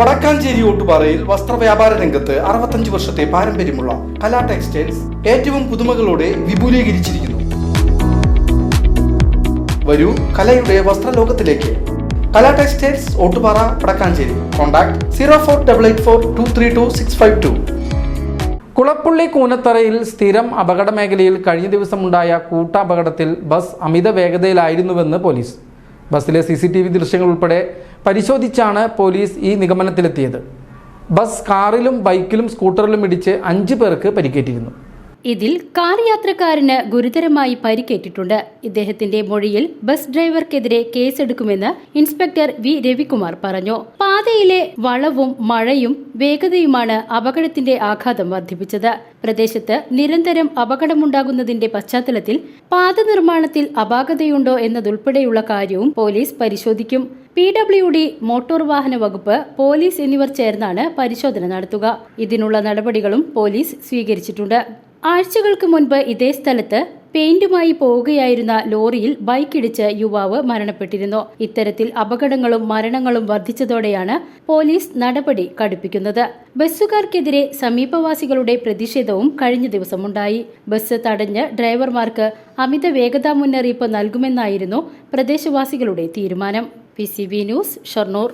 വടക്കാഞ്ചേരി ഓട്ടുപാറയിൽ വസ്ത്രവ്യാപാര രംഗത്ത് അറുപത്തഞ്ച് വർഷത്തെ പാരമ്പര്യമുള്ള കലാ ടെക്സ്റ്റൈൽസ് ഏറ്റവും പുതുമകളോടെ വിപുലീകരിച്ചിരിക്കുന്നു. വരൂ കലയുടെ വസ്ത്രലോകത്തിലേക്ക്. Kala textiles Ottupara Vadakkanchery. Contact zero four double eight four two three two six five two. Kulappully കൂനത്തറയിൽ സ്ഥിരം അപകട മേഖലയിൽ കഴിഞ്ഞ ദിവസമുണ്ടായ കൂട്ടപകടത്തിൽ ബസ് അമിത വേഗതയിലായിരുന്നുവെന്ന് പോലീസ്. ബസ്സിലെ സി സി ടി വി ദൃശ്യങ്ങൾ ഉൾപ്പെടെ പരിശോധിച്ചാണ് പോലീസ് ഈ നിഗമനത്തിലെത്തിയത്. ബസ് കാറിലും ബൈക്കിലും സ്കൂട്ടറിലും ഇടിച്ച് അഞ്ച് പേർക്ക് പരിക്കേറ്റിരുന്നു. ഇതിൽ കാർ യാത്രക്കാരന് ഗുരുതരമായി പരിക്കേറ്റിട്ടുണ്ട്. ഇദ്ദേഹത്തിന്റെ മൊഴിയിൽ ബസ് ഡ്രൈവർക്കെതിരെ കേസെടുക്കുമെന്ന് ഇൻസ്പെക്ടർ വി. രവികുമാർ പറഞ്ഞു. പാതയിലെ വളവും മഴയും വേഗതയുമാണ് അപകടത്തിന്റെ ആഘാതം വർദ്ധിപ്പിച്ചത്. പ്രദേശത്ത് നിരന്തരം അപകടമുണ്ടാകുന്നതിന്റെ പശ്ചാത്തലത്തിൽ പാത നിർമ്മാണത്തിൽ അപാകതയുണ്ടോ എന്നതുൾപ്പെടെയുള്ള കാര്യവും പോലീസ് പരിശോധിക്കും. പി. ഡബ്ല്യു. ഡി മോട്ടോർ വാഹന വകുപ്പ് പോലീസ് എന്നിവർ ചേർന്നാണ് പരിശോധന നടത്തുക. ഇതിനുള്ള നടപടികളും പോലീസ് സ്വീകരിച്ചിട്ടുണ്ട്. ആഴ്ചകൾക്ക് മുൻപ് ഇതേ സ്ഥലത്ത് പെയിന്റുമായി പോവുകയായിരുന്ന ലോറിയിൽ ബൈക്കിടിച്ച് യുവാവ് മരണപ്പെട്ടിരുന്നു. ഇത്തരത്തിൽ അപകടങ്ങളും മരണങ്ങളും വർദ്ധിച്ചതോടെയാണ് പോലീസ് നടപടി കടുപ്പിക്കുന്നത്. ബസ്സുകാർക്കെതിരെ സമീപവാസികളുടെ പ്രതിഷേധവും കഴിഞ്ഞ ദിവസമുണ്ടായി. ബസ് തടഞ്ഞ് ഡ്രൈവർമാർക്ക് അമിത വേഗതാ മുന്നറിയിപ്പ് നൽകുമെന്നായിരുന്നു പ്രദേശവാസികളുടെ തീരുമാനം. P news Shoranur.